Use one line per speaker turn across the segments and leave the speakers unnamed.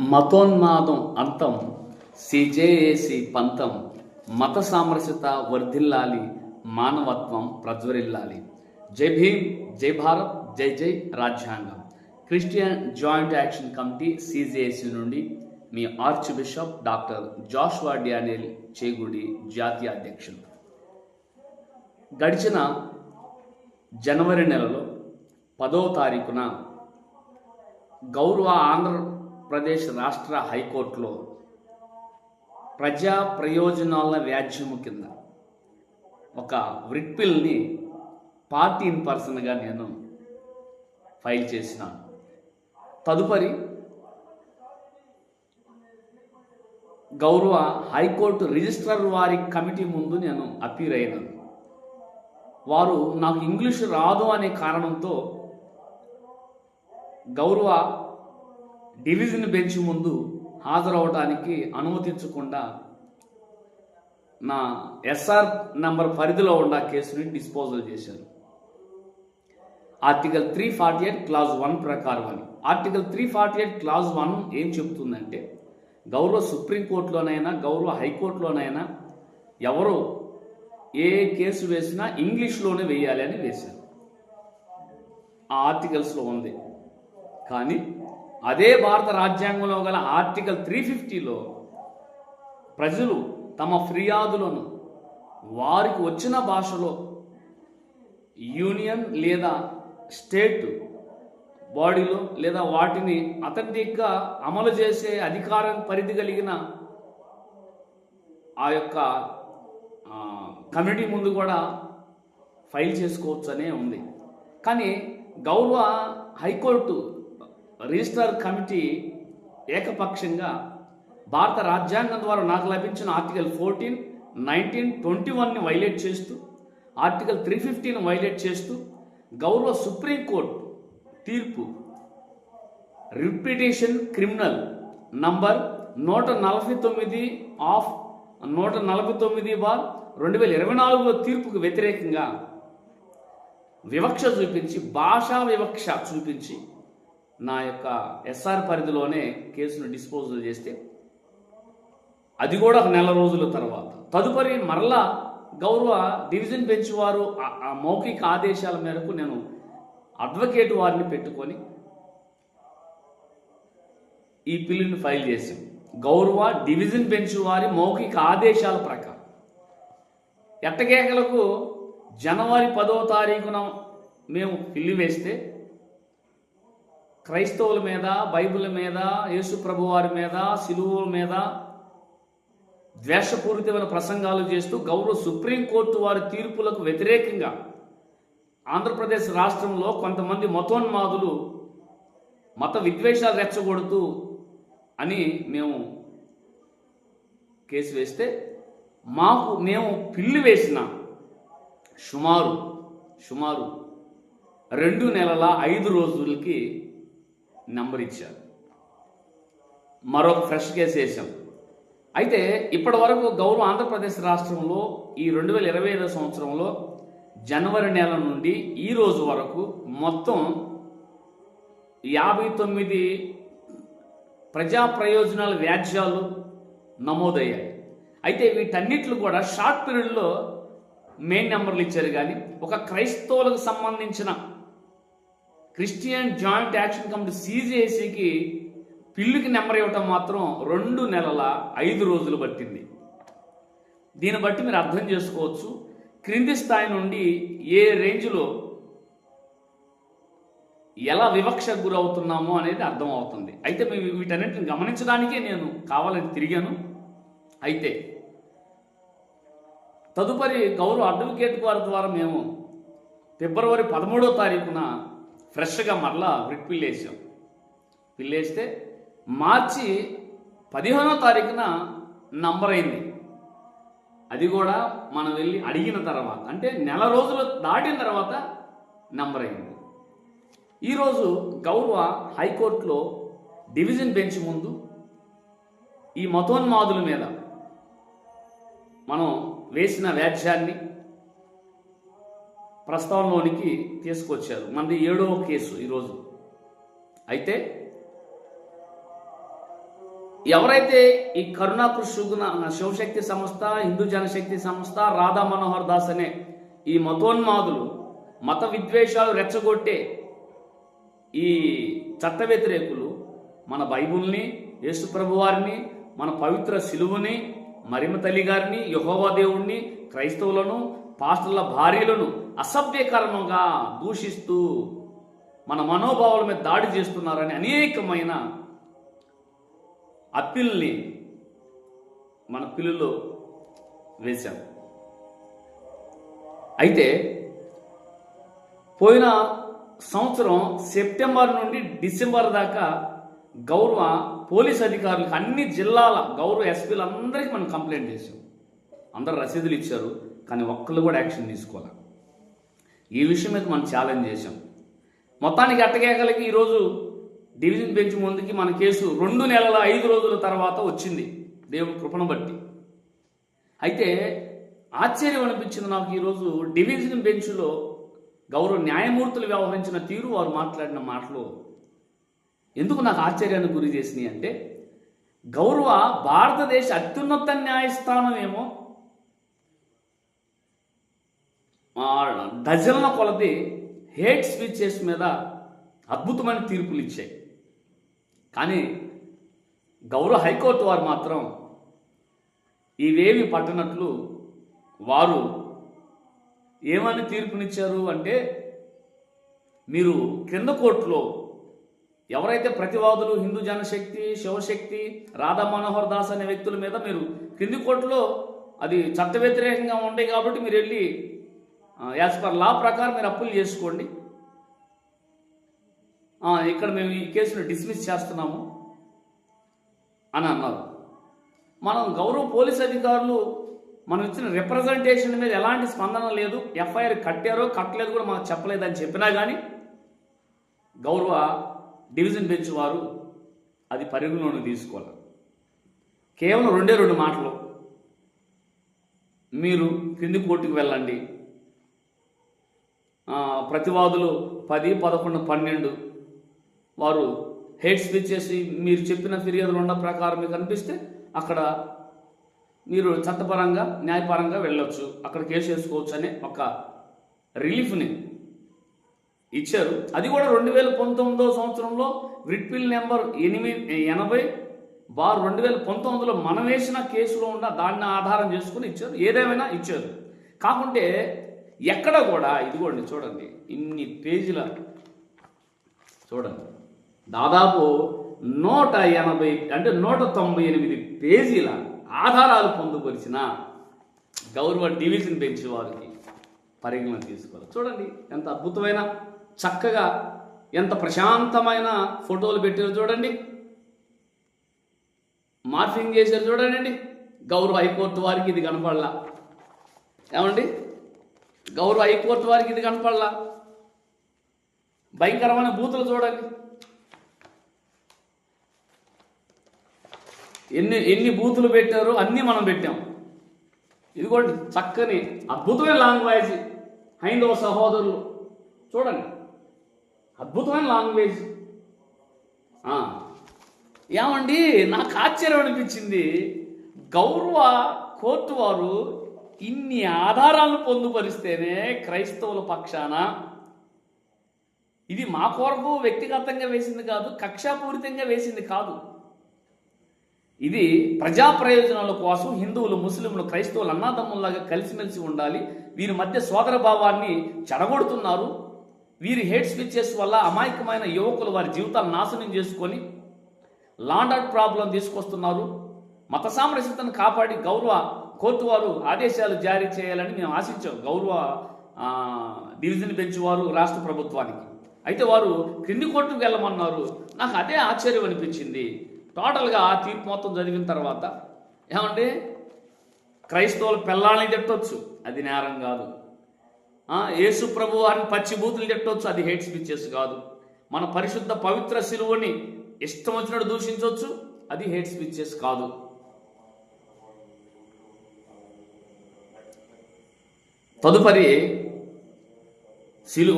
మతోన్మాదం అంతం సిజేఏసి పంతం. మత సామరస్యత వర్ధిల్లాలి. మానవత్వం ప్రజ్వరిల్లాలి. జై భీమ్ జై భారత్ జై జై రాజ్యాంగం. Christian joint action committee C J A C నుండి మీ archbishop doctor Joshua Daniel Chegudi జాతీయ అధ్యక్షులు. గడిచిన జనవరి నెలలో పదో తారీఖున గౌరవ ఆంధ్ర ఆంధ్రప్రదేశ్ రాష్ట్ర హైకోర్టులో ప్రజా ప్రయోజనాల వ్యాజ్యము కింద ఒక రిట్పిల్ని పార్టీ ఇన్ పర్సన్గా నేను ఫైల్ చేసినాను తదుపరి గౌరవ హైకోర్టు రిజిస్ట్రార్ వారి కమిటీ ముందు నేను అపీర్ అయినాను వారు నాకు ఇంగ్లీష్ రాదు అనే కారణంతో గౌరవ డివిజన్ బెంచ్ ముందు హాజరవడానికి అనుమతించకుండా నా ఎస్ఆర్ నంబర్ పరిధిలో ఉన్న కేసుని డిస్పోజల్ చేశారు. Article three forty eight clause one ప్రకారం అని article three forty eight clause one ఏం చెప్తుందంటే గౌరవ సుప్రీంకోర్టులోనైనా గౌరవ హైకోర్టులోనైనా ఎవరు ఏ కేసు వేసినా ఇంగ్లీష్లోనే వేయాలి అని వేశారు. ఆ ఆర్టికల్స్లో ఉంది. కానీ అదే భారత రాజ్యాంగంలో గల ఆర్టికల్ త్రీ ఫిఫ్టీలో ప్రజలు తమ ఫిర్యాదులను వారికి వచ్చిన భాషలో యూనియన్ లేదా స్టేట్ బాడీలో లేదా వాటిని అథెంటిక్గా అమలు చేసే అధికారం పరిధి కలిగిన ఆ యొక్క కమిటీ ముందు కూడా ఫైల్ చేసుకోవచ్చు అనే ఉంది. కానీ గౌరవ హైకోర్టు రిజిస్టర్ కమిటీ ఏకపక్షంగా భారత రాజ్యాంగం ద్వారా నాకు లభించిన ఆర్టికల్ ఫోర్టీన్ నైన్టీన్ ట్వంటీ వన్ని వైలేట్ చేస్తూ ఆర్టికల్ త్రీ ఫిఫ్టీని వైలేట్ చేస్తూ గౌరవ సుప్రీంకోర్టు తీర్పు. రిపిటేషన్ క్రిమినల్ నంబర్ నూట నలభై తొమ్మిది ఆఫ్ నూట నలభై తొమ్మిది బార్ రెండు వేల ఇరవై నాలుగులో తీర్పుకు వ్యతిరేకంగా వివక్ష చూపించి భాషా వివక్ష చూపించి నా యొక్క ఎస్ఆర్ పరిధిలోనే కేసును డిస్పోజల్ చేస్తే అది కూడా ఒక నెల రోజుల తర్వాత. తదుపరి మరలా గౌరవ డివిజన్ బెంచ్ వారు ఆ- మౌఖిక ఆదేశాల మేరకు నేను అడ్వకేట్ వారిని పెట్టుకొని ఈ పిల్లుని ఫైల్ చేశాం గౌరవ డివిజన్ బెంచ్ వారి మౌఖిక ఆదేశాల ప్రకారం. ఎట్టకేకలకు జనవరి పదో తారీఖున మేము పిల్లి వేస్తే క్రైస్తవుల మీద బైబిల్ మీద యేసు ప్రభు వారి మీద సిలువుల మీద ద్వేషపూరితమైన ప్రసంగాలు చేస్తూ గౌరవ సుప్రీంకోర్టు వారి తీర్పులకు వ్యతిరేకంగా ఆంధ్రప్రదేశ్ రాష్ట్రంలో కొంతమంది మతోన్మాదులు మత విద్వేషాలు రెచ్చగొడుతూ అని మేము కేసు వేస్తే మాకు మేము పిల్లి వేసిన సుమారు సుమారు రెండు నెలల ఐదు రోజులకి నంబర్ ఇచ్చారు. మరొక ఫ్రెష్ కేసు వేసాం అయితే ఇప్పటి వరకు గౌరవ ఆంధ్రప్రదేశ్ రాష్ట్రంలో ఈ రెండు వేల ఇరవై ఐదో సంవత్సరంలో జనవరి నెల నుండి ఈ రోజు వరకు మొత్తం యాభై తొమ్మిది ప్రజా ప్రయోజనాల వ్యాజ్యాలు నమోదయ్యాయి. అయితే వీటన్నిట్లు కూడా షార్ట్ పీరియడ్లో మెయిన్ నెంబర్లు ఇచ్చారు కానీ ఒక క్రైస్తవులకు సంబంధించిన క్రిస్టియన్ జాయింట్ యాక్షన్ కమిటీ సీజేసీకి పిల్లుకి నెంబర్ ఇవ్వటం మాత్రం రెండు నెలల ఐదు రోజులు పట్టింది. దీన్ని బట్టి మీరు అర్థం చేసుకోవచ్చు. క్రింది స్థాయి నుండి ఏ రేంజ్లో ఎలా వివక్షకు గురవుతున్నామో అనేది అర్థం అవుతుంది అయితే మేము వీటన్నిటిని గమనించడానికే నేను కావాలని తిరిగాను. అయితే తదుపరి గౌరవ అడ్వకేట్ వారి ద్వారా మేము ఫిబ్రవరి పదమూడో తారీఖున ఫ్రెష్గా మరలా రిట్ పిల్లేసాం పిల్లేస్తే మార్చి పదిహేనో తారీఖున నంబర్ అయింది. అది కూడా మనం వెళ్ళి అడిగిన తర్వాత అంటే నెల రోజులు దాటిన తర్వాత నంబర్ అయింది. ఈరోజు గౌరవ హైకోర్టులో డివిజన్ బెంచ్ ముందు ఈ మతోన్మాదుల మీద మనం వేసిన వ్యాజ్యాన్ని ప్రస్తావనలోనికి తీసుకొచ్చారు. మనది ఏడవ కేసు ఈరోజు. అయితే ఎవరైతే ఈ కరుణాకృష్ సుగుణ శివశక్తి సంస్థ హిందూ జనశక్తి సంస్థ రాధా మనోహర్ దాస్ అనే ఈ మతోన్మాదులు మత విద్వేషాలు రెచ్చగొట్టే ఈ చట్ట వ్యతిరేకులు మన బైబుల్ని యేసుప్రభు వారిని మన పవిత్ర శిలువుని మరిమ తల్లి గారిని యహోవా దేవుణ్ణి క్రైస్తవులను పాస్టర్ల భార్యలను అసభ్యకరంగా దూషిస్తూ మన మనోభావాల మీద దాడి చేస్తున్నారని అనేకమైన అప్పీల్ని మన పిల్లులో వేశాం. అయితే పోయిన సంవత్సరం సెప్టెంబర్ నుండి డిసెంబర్ దాకా గౌరవ పోలీస్ అధికారులకు అన్ని జిల్లాల గౌరవ ఎస్పీలందరికీ మనం కంప్లైంట్ చేసాం అందరు రసీదులు ఇచ్చారు. కానీ ఒక్కళ్ళు కూడా యాక్షన్ తీసుకోవాలి? ఈ విషయం మీద మనం ఛాలెంజ్ చేశాం. మొత్తానికి అట్టకేకలకి ఈరోజు డివిజన్ బెంచ్ ముందుకి మన కేసు రెండు నెలల ఐదు రోజుల తర్వాత వచ్చింది. దేవుడు కృపను బట్టి. అయితే ఆశ్చర్యం అనిపించింది నాకు ఈరోజు డివిజన్ బెంచ్లో గౌరవ న్యాయమూర్తులు వ్యవహరించిన తీరు వారు మాట్లాడిన మాటలు. ఎందుకు నాకు ఆశ్చర్యానికి గురి చేసినాయి అంటే గౌరవ భారతదేశ అత్యున్నత న్యాయస్థానం ఏమో ఆ, డజన్ల కొలది హేట్ స్పీచెస్ మీద అద్భుతమైన తీర్పులు ఇచ్చాయి. కానీ గౌరవ హైకోర్టు వారు మాత్రం ఇవేమి పట్టనట్లు వారు ఏమని తీర్పునిచ్చారు అంటే మీరు క్రింద కోర్టులో ఎవరైతే ప్రతివాదులు హిందూ జనశక్తి శివశక్తి రాధా మనోహర్ దాస్ అనే వ్యక్తుల మీద మీరు క్రింది కోర్టులో అది చట్ట వ్యతిరేకంగా ఉంటాయి కాబట్టి మీరు వెళ్ళి యాజ్ పర్ లా ప్రకారం మీరు అప్పులు చేసుకోండి. ఇక్కడ మేము ఈ కేసును డిస్మిస్ చేస్తున్నాము అని అన్నారు. మనం గౌరవ పోలీస్ అధికారులు మనం ఇచ్చిన రిప్రజెంటేషన్ మీద ఎలాంటి స్పందన లేదు. ఎఫ్ఐఆర్ కట్టారో కట్టలేదు కూడా మాకు చెప్పలేదని చెప్పినా కానీ గౌరవ డివిజన్ బెంచ్ వారు అది పరిగణలోకి తీసుకోవాలి. కేవలం రెండే రెండు మాటలు. మీరు కింది కోర్టుకు వెళ్ళండి. ప్రతివాదులు పది పదకొండు పన్నెండు. వారు హెడ్ స్పీచ్ చేసి మీరు చెప్పిన ఫిర్యాదులు ఉన్న ప్రకారం మీకు అనిపిస్తే అక్కడ మీరు చట్టపరంగా న్యాయపరంగా వెళ్ళొచ్చు. అక్కడ కేసు వేసుకోవచ్చు అనే ఒక రిలీఫ్ని ఇచ్చారు. అది కూడా రెండు వేల పంతొమ్మిదో సంవత్సరంలో విట్పిల్ నెంబర్ ఎనిమిది ఎనభై బార్ రెండు వేల పంతొమ్మిదిలో మనం వేసిన కేసులో ఉన్న దాన్ని ఆధారం చేసుకుని ఇచ్చారు. ఏదేమైనా ఇచ్చారు. కాకుంటే ఎక్కడ కూడా ఇదిగోండి చూడండి ఇన్ని పేజీల చూడండి. దాదాపు నూట ఎనభై అంటే నూట తొంభై ఎనిమిది పేజీల ఆధారాలు పొందుపరిచిన గౌరవ డివిజన్ బెంచ్ వారికి పరిగణన తీసుకోవాలి. చూడండి ఎంత అద్భుతమైన చక్కగా ఎంత ప్రశాంతమైన ఫోటోలు పెట్టారు చూడండి. మార్ఫింగ్ చేశారు చూడండి. గౌరవ హైకోర్టు వారికి ఇది కనపడలా. ఏమండి? గౌరవ హైకోర్టు వారికి ఇది కనపడలా? భయంకరమైన బూతులు చూడండి. ఎన్ని ఎన్ని బూతులు పెట్టారో అన్నీ మనం పెట్టాం. ఇదిగోండి చక్కని అద్భుతమైన లాంగ్వేజ్ హైందవ సహోదరులు. చూడండి అద్భుతమైన లాంగ్వేజ్. ఏమండి నాకు ఆశ్చర్యం అనిపించింది. గౌరవ కోర్టు వారు ఇన్ని ఆధారాలను పొందుపరిస్తేనే క్రైస్తవుల పక్షాన ఇది మా కొరకు వ్యక్తిగతంగా వేసింది కాదు కక్షాపూరితంగా వేసింది కాదు. ఇది ప్రజా ప్రయోజనాల కోసం హిందువులు ముస్లింలు క్రైస్తవులు అన్నాదమ్ముల్లాగా కలిసిమెలిసి ఉండాలి. వీరి మధ్య సోదర భావాన్ని చెడగొడుతున్నారు. వీరి హెడ్ స్విచ్చెస్ వల్ల అమాయకమైన యువకులు వారి జీవితాలు నాశనం చేసుకొని లాండర్ ప్రాబ్లం తీసుకొస్తున్నారు. మత సామరస్యతను కాపాడి గౌరవ కోర్టు వారు ఆదేశాలు జారీ చేయాలని మేము ఆశించాం గౌరవ డివిజన్ బెంచ్ వారు రాష్ట్ర ప్రభుత్వానికి. అయితే వారు క్రింది కోర్టుకు వెళ్ళమన్నారు నాకు అదే ఆశ్చర్యం అనిపించింది. టోటల్గా ఆ తీర్పు మొత్తం చదివిన తర్వాత ఏమంటే క్రైస్తవులు పిల్లల్ని తిట్టవచ్చు అది నేరం కాదు. యేసు ప్రభు వారిని పచ్చి తిట్టవచ్చు అది హేట్ స్పీచెస్ కాదు. మన పరిశుద్ధ పవిత్ర శిలువని ఇష్టం వచ్చినట్టు దూషించవచ్చు అది హేట్ స్పీచెస్ కాదు. తదుపరి శిలు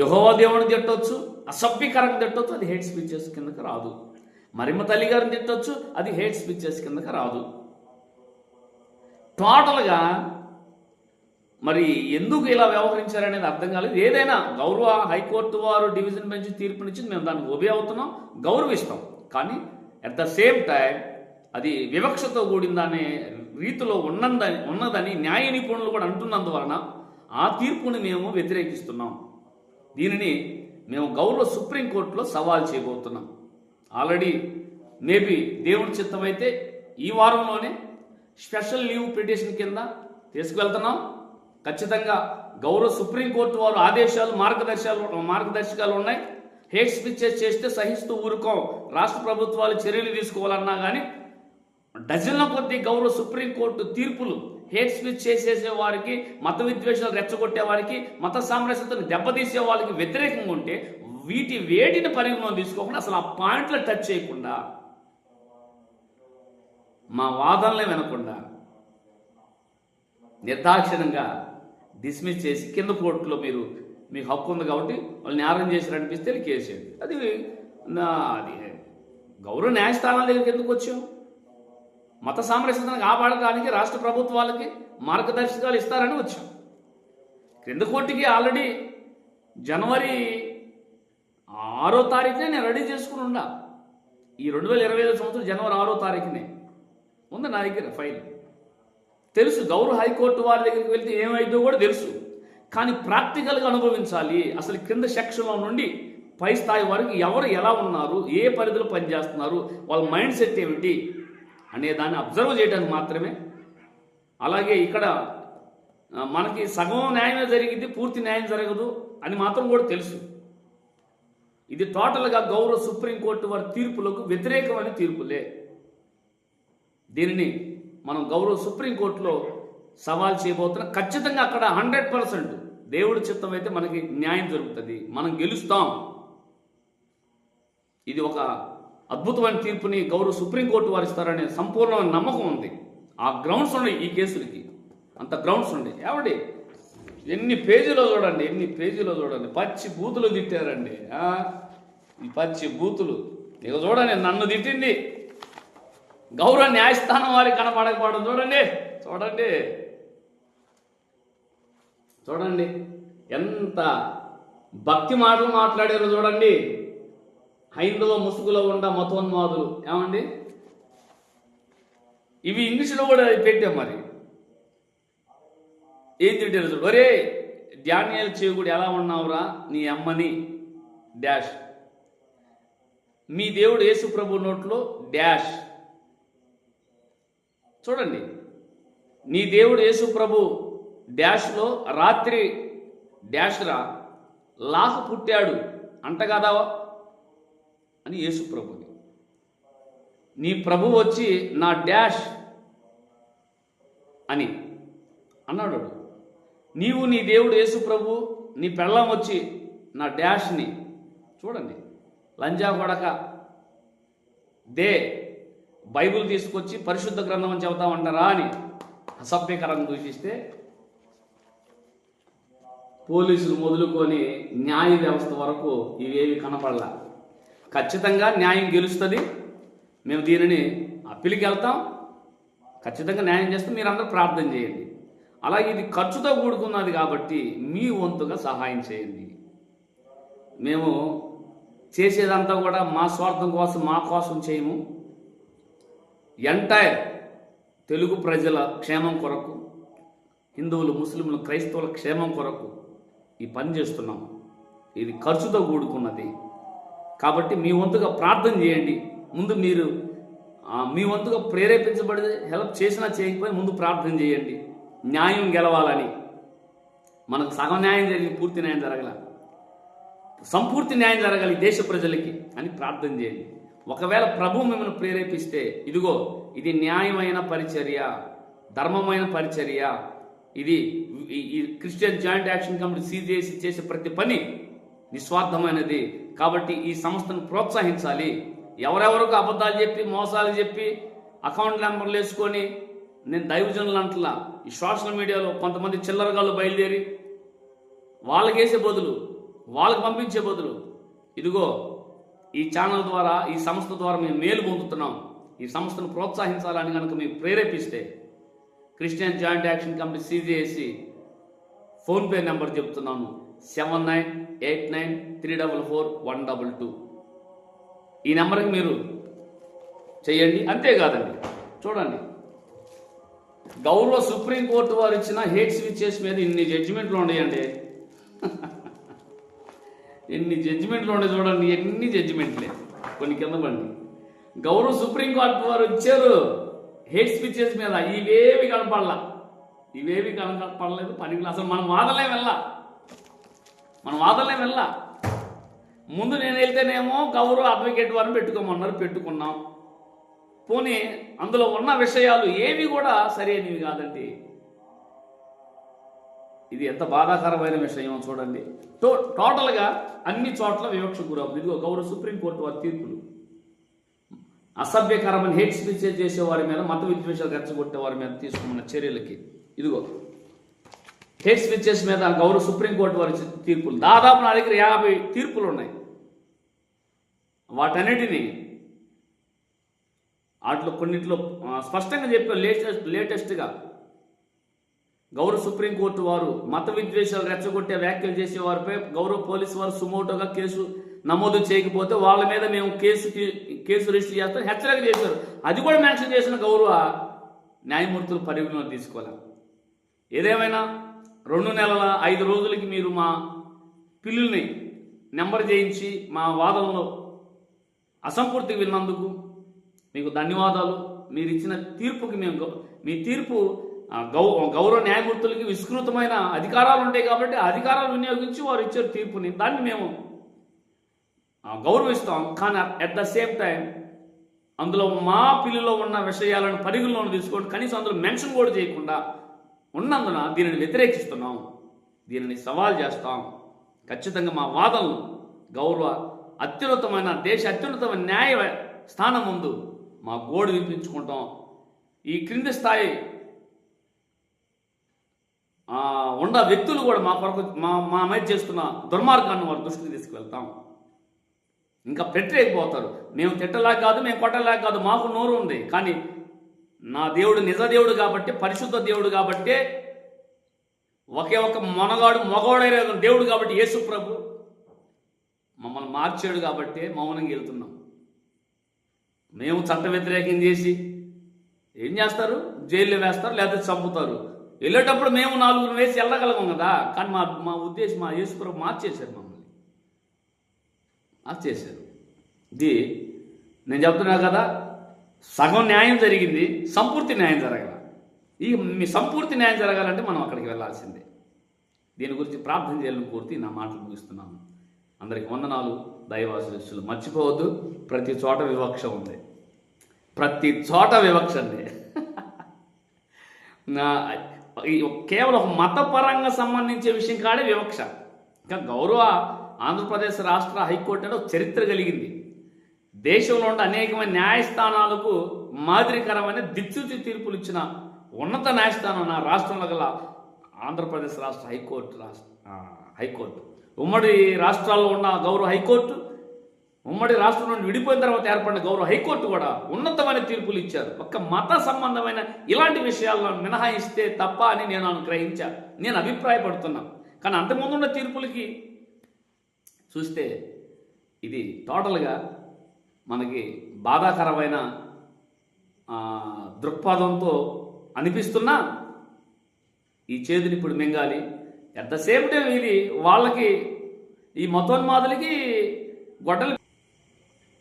యహోవా దేవుని తిట్టవచ్చు అసభ్యకరంగా తిట్టవచ్చు అది హేట్ స్పీచెస్ కిందకి రాదు. మరిమ్మ తల్లి గారిని తిట్టవచ్చు అది హేట్ స్పీచెస్ కిందకి రాదు. టోటల్గా మరి ఎందుకు ఇలా వ్యవహరించారనేది అర్థం కాలేదు. ఏదైనా గౌరవ హైకోర్టు వారు డివిజన్ బెంచ్ తీర్పునిచ్చింది మేము దానికి ఒబే అవుతున్నాం గౌరవిస్తాం. కానీ అట్ ద సేమ్ టైం అది వివక్షతో కూడిందనే రీతిలో ఉన్నదని ఉన్నదని న్యాయ నిపుణులు కూడా అంటున్నందువలన ఆ తీర్పుని మేము వ్యతిరేకిస్తున్నాం. దీనిని మేము గౌరవ సుప్రీంకోర్టులో సవాల్ చేయబోతున్నాం. ఆల్రెడీ మేబీ దేవుడి చిత్తమైతే ఈ వారంలోనే స్పెషల్ లీవ్ పిటిషన్ కింద తీసుకువెళ్తున్నాం. ఖచ్చితంగా గౌరవ సుప్రీంకోర్టు వారు ఆదేశాలు మార్గదర్శకాలు మార్గదర్శకాలు ఉన్నాయి. హేట్ స్పీచెస్ చేస్తే సహిస్తూ ఊరుకోం. రాష్ట్ర ప్రభుత్వాలు చర్యలు తీసుకోవాలన్నా కానీ డజన్ల కొద్ది గౌరవ సుప్రీంకోర్టు తీర్పులు హేట్ స్పీచ్ చేసేసే వారికి మత విద్వేషాలు రెచ్చగొట్టే వారికి మత సామరస్యతను దెబ్బతీసే వాళ్ళకి వ్యతిరేకంగా ఉంటే వీటి వేటిని పరిగణలో తీసుకోకుండా అసలు ఆ పాయింట్లు టచ్ చేయకుండా మా వాదనలే వినకుండా నిర్దాక్షిణంగా డిస్మిస్ చేసి కింద కోర్టులో మీరు మీకు హక్కు ఉంది కాబట్టి వాళ్ళు నేరం చేశారు అనిపిస్తే కేసు అది నా అది గౌరవ న్యాయస్థానాల దగ్గరికి ఎందుకు వచ్చాం? మత సామరస్యతను కాపాడడానికి రాష్ట్ర ప్రభుత్వాలకి మార్గదర్శకాలు ఇస్తారని వచ్చాం. క్రింద కోర్టుకి ఆల్రెడీ జనవరి ఆరో తారీఖునే నేను రెడీ చేసుకుని ఉండా. ఈ రెండు వేల ఇరవై ఐదు సంవత్సరం జనవరి ఆరో తారీఖునే. ఉంది నా దగ్గర ఫైల్. తెలుసు గౌరవ హైకోర్టు వారి దగ్గరికి వెళ్తే ఏమైందో కూడా తెలుసు. కానీ ప్రాక్టికల్గా అనుభవించాలి. అసలు కింద సెక్షన్లో నుండి పై స్థాయి వరకు ఎవరు ఎలా ఉన్నారు ఏ పరిధిలో పనిచేస్తున్నారు వాళ్ళ మైండ్ సెట్ ఏమిటి అనే దాన్ని అబ్జర్వ్ చేయడానికి మాత్రమే. అలాగే ఇక్కడ మనకి సగం న్యాయమే జరిగింది పూర్తి న్యాయం జరగదు అని మాత్రం కూడా తెలుసు. ఇది టోటల్గా గౌరవ సుప్రీంకోర్టు వారి తీర్పులకు వ్యతిరేకమైన తీర్పులే. దీనిని మనం గౌరవ సుప్రీంకోర్టులో సవాల్ చేయబోతున్నాం. ఖచ్చితంగా అక్కడ హండ్రెడ్ పర్సెంట్ దేవుడి చిత్తం అయితే మనకి న్యాయం జరుగుతుంది. మనం గెలుస్తాం. ఇది ఒక అద్భుతమైన తీర్పుని గౌరవ సుప్రీంకోర్టు వారు ఇస్తారనే సంపూర్ణమైన నమ్మకం ఉంది. ఆ గ్రౌండ్స్ ఉన్నాయి ఈ కేసులకి. అంత గ్రౌండ్స్ ఉన్నాయి. ఏమండి? ఎన్ని పేజీలో చూడండి ఎన్ని పేజీలో చూడండి. పచ్చి బూతులు తిట్టారండి. ఈ పచ్చి బూతులు. ఇక చూడండి నన్ను తిట్టింది. గౌరవ న్యాయస్థానం వారికి కనపడకపోవడం చూడండి. చూడండి. చూడండి. ఎంత భక్తి మాటలు మాట్లాడారు చూడండి. హైందవ ముసుగులో ఉండ మతోన్మాదులు. ఏమండి? ఇవి ఇంగ్లీష్లో కూడా పెట్టాం మరి. ఏం తిట్టారు ఒరే డానియల్ చేగుడు ఎలా ఉన్నావురా? నీ అమ్మని. డాష్. మీ దేవుడు యేసు ప్రభు నోట్లో డాష్. చూడండి. నీ దేవుడు యేసు ప్రభు డాష్లో రాత్రి డాష్రా లాహ పుట్టాడు. అంట కదా అని యేసు ప్రభుని. నీ ప్రభు వచ్చి నా డాష్ అని అన్నాడు నీవు నీ దేవుడు యేసు ప్రభు నీ పెళ్ళం వచ్చి నా డాష్ని చూడండి. లంజా కొడక దే బైబిల్ తీసుకొచ్చి పరిశుద్ధ గ్రంథం అని చెబుతామంటారా అని అసభ్యకరంగా దూషిస్తే పోలీసులు మొదలుకొని న్యాయ వ్యవస్థ వరకు ఇవేవి కనపడలా. ఖచ్చితంగా న్యాయం గెలుస్తుంది. మేము దీనిని అప్పీల్కి వెళ్తాం. ఖచ్చితంగా న్యాయం చేస్తే మీరందరూ ప్రార్థన చేయండి. అలాగే ఇది ఖర్చుతో కూడుకున్నది కాబట్టి మీ వంతుగా సహాయం చేయండి. మేము చేసేదంతా కూడా మా స్వార్థం కోసం మా కోసం చేయము. ఎంటైర్ తెలుగు ప్రజల క్షేమం కొరకు హిందువులు ముస్లింలు క్రైస్తవుల క్షేమం కొరకు ఈ పని చేస్తున్నాం. ఇది ఖర్చుతో కూడుకున్నది. కాబట్టి మీ వంతుగా ప్రార్థన చేయండి. ముందు మీరు మీ వంతుగా ప్రేరేపించబడితే హెల్ప్ చేసినా చేయకపోయి ముందు ప్రార్థన చేయండి. న్యాయం గెలవాలని. మనకు సగం న్యాయం జరిగి పూర్తి న్యాయం జరగల. సంపూర్తి న్యాయం జరగాలి దేశ ప్రజలకి అని ప్రార్థన చేయండి. ఒకవేళ ప్రభు మిమ్మల్ని ప్రేరేపిస్తే ఇదిగో ఇది న్యాయమైన పరిచర్య ధర్మమైన పరిచర్య. ఇది ఈ- Christian joint action committee C J C చేసే ప్రతి పని నిస్వార్థమైనది. కాబట్టి ఈ సంస్థను ప్రోత్సహించాలి. ఎవరెవరికి అబద్ధాలు చెప్పి మోసాలు చెప్పి అకౌంట్ నెంబర్లు వేసుకొని నేను దైవజనులు అంటలా ఈ సోషల్ మీడియాలో కొంతమంది చిల్లరగాళ్ళు బయలుదేరి వాళ్ళకేసే బదులు వాళ్ళకి పంపించే బదులు ఇదిగో ఈ ఛానల్ ద్వారా ఈ సంస్థ ద్వారా మేము మేలు పొందుతున్నాం. ఈ సంస్థను ప్రోత్సహించాలని కనుక మీకు ప్రేరేపిస్తే Christian joint action committee C G A C PhonePe number చెప్తున్నాను. Seven nine eight nine three double four one double two ఈ నెంబర్కి మీరు చేయండి. అంతేకాదండి చూడండి. గౌరవ సుప్రీంకోర్టు వారు ఇచ్చిన హేట్ స్విచెస్ మీద ఇన్ని జడ్జిమెంట్లు ఉన్నాయండి. ఎన్ని జడ్జిమెంట్లు ఉండే చూడండి ఎన్ని జడ్జిమెంట్లే కొన్ని కింద పండి గౌరవ సుప్రీంకోర్టు వారు ఇచ్చారు హేట్ స్పీచెస్ మీద. ఇవేవి కనపడలా. ఇవేవి కనపడలేదు పనికి అసలు మనం వాదలే వెళ్ళా. మనం వాదనలే వెళ్ళా ముందు నేను వెళ్తేనేమో గౌరవ అడ్వకేట్ వారిని పెట్టుకోమన్నారు పెట్టుకున్నాం. పోనీ అందులో ఉన్న విషయాలు ఏవి కూడా సరైనవి కాదండి. ఇది ఎంత బాధాకరమైన విషయం చూడండి. టో టోటల్గా అన్ని చోట్ల వివక్ష గురవు ఇదిగో గౌరవ సుప్రీంకోర్టు వారి తీర్పులు. అసభ్యకరమైన హేట్ స్పీచ్ చేసే వారి మీద మత విద్వేషాలు రెచ్చగొట్టే వారి మీద తీసుకున్న చర్యలకి. ఇదిగో హెడ్ స్విచ్చెస్ మీద గౌరవ సుప్రీంకోర్టు వారి తీర్పులు. దాదాపు నా దగ్గర యాభై తీర్పులు ఉన్నాయి. వాటన్నిటినీ వాటిలో కొన్నిట్లో స్పష్టంగా చెప్పిన లేటెస్ట్ లేటెస్ట్గా గౌరవ సుప్రీంకోర్టు వారు మత విద్వేషాలు రెచ్చగొట్టే వ్యాఖ్యలు చేసే వారిపై గౌరవ పోలీసు వారు సుమోటోగా కేసు నమోదు చేయకపోతే వాళ్ళ మీద మేము కేసు కేసు రిజిస్టర్ చేస్తాం హెచ్చరిక చేశారు. అది కూడా మెన్షన్ చేసిన గౌరవ న్యాయమూర్తులు పరిగణలో తీసుకోవాలి? ఏదేమైనా రెండు నెలల ఐదు రోజులకి మీరు మా పిల్లుల్ని నెంబర్ చేయించి మా వాదనలో అసంపూర్తి విన్నందుకు మీకు ధన్యవాదాలు. మీరు ఇచ్చిన తీర్పుకి మేము మీ తీర్పు గౌ గౌరవ న్యాయమూర్తులకి విస్తృతమైన అధికారాలు ఉంటాయి కాబట్టి ఆ అధికారాలు వినియోగించి వారు ఇచ్చారు తీర్పుని దాన్ని మేము గౌరవిస్తాం. కానీ అట్ ద సేమ్ టైం అందులో మా పిల్లలో ఉన్న విషయాలను పరిగణలోకి తీసుకొని కనీసం అందులో మెన్షన్ కూడా చేయకుండా ఉన్నందున దీనిని వ్యతిరేకిస్తున్నాం. దీనిని సవాల్ చేస్తాం. ఖచ్చితంగా మా వాదనలు గౌరవ అత్యున్నతమైన దేశ అత్యున్నతమైన న్యాయ స్థానం ముందు మా గోడు వినిపించుకుంటాం. ఈ క్రింది స్థాయి ఉండ ఉన్న వ్యక్తులు కూడా మా కొరకు మా మా మీద చేస్తున్న దుర్మార్గాన్ని వారి దృష్టికి తీసుకువెళ్తాం. ఇంకా పెట్టలేకపోతారు. మేము తిట్టలా కాదు మేము కొట్టలా కాదు మాకు నోరు ఉంది. కానీ నా దేవుడు నిజ దేవుడు కాబట్టి పరిశుద్ధ దేవుడు కాబట్టి ఒకే ఒక మొనగాడు మగవాడైన దేవుడు కాబట్టి యేసు ప్రభు మమ్మల్ని మార్చాడు కాబట్టి మౌనంగా వెళ్తున్నాం. మేము చట్ట వ్యతిరేకం చేసి ఏం చేస్తారు? జైల్లో వేస్తారు లేకపోతే చంపుతారు. వెళ్ళేటప్పుడు మేము నాలుగురు వేసి వెళ్ళగలగం కదా. కానీ మా మా ఉద్దేశం మా యేసు ప్రభు మార్చేశారు మమ్మల్ని. మార్చేశారు. ఇది నేను చెప్తున్నా కదా సగం న్యాయం జరిగింది సంపూర్తి న్యాయం జరగాల. ఈ మీ సంపూర్తి న్యాయం జరగాలంటే మనం అక్కడికి వెళ్ళాల్సిందే. దీని గురించి ప్రార్థన చేయాలని కోరుతూ నా మాటలు ముగిస్తున్నాను. అందరికి వందనాలు. దైవాశిస్సులు మర్చిపోవద్దు. ప్రతి చోట వివక్ష ఉంది. ప్రతి చోట వివక్ష ఉంది. కేవలం ఒక మతపరంగా సంబంధించే విషయం కాడే వివక్ష. ఇంకా గౌరవ ఆంధ్రప్రదేశ్ రాష్ట్ర హైకోర్టు అంటే చరిత్ర కలిగింది. దేశంలో ఉన్న అనేకమైన న్యాయస్థానాలకు మాదిరికరమైన దిక్సూచి తీర్పులు ఇచ్చిన ఉన్నత న్యాయస్థానం నా రాష్ట్రంలో గల ఆంధ్రప్రదేశ్ రాష్ట్ర హైకోర్టు రాష్ట్ర హైకోర్టు. ఉమ్మడి రాష్ట్రాల్లో ఉన్న గౌరవ హైకోర్టు ఉమ్మడి రాష్ట్రం నుండి విడిపోయిన తర్వాత ఏర్పడిన గౌరవ హైకోర్టు కూడా ఉన్నతమైన తీర్పులు ఇచ్చారు. ఒక్క మత సంబంధమైన ఇలాంటి విషయాలను మినహాయిస్తే తప్ప అని నేను అనుగ్రహించా నేను అభిప్రాయపడుతున్నా. కానీ అంతకుముందు ఉన్న తీర్పులకి చూస్తే ఇది టోటల్గా మనకి బాధాకరమైన దృక్పథంతో అనిపిస్తున్నా ఈ చేతిని ఇప్పుడు మింగాలి. అట్ ద సేమ్ టైం ఇది వాళ్ళకి ఈ మతోన్మాదులకి గొడ్డలి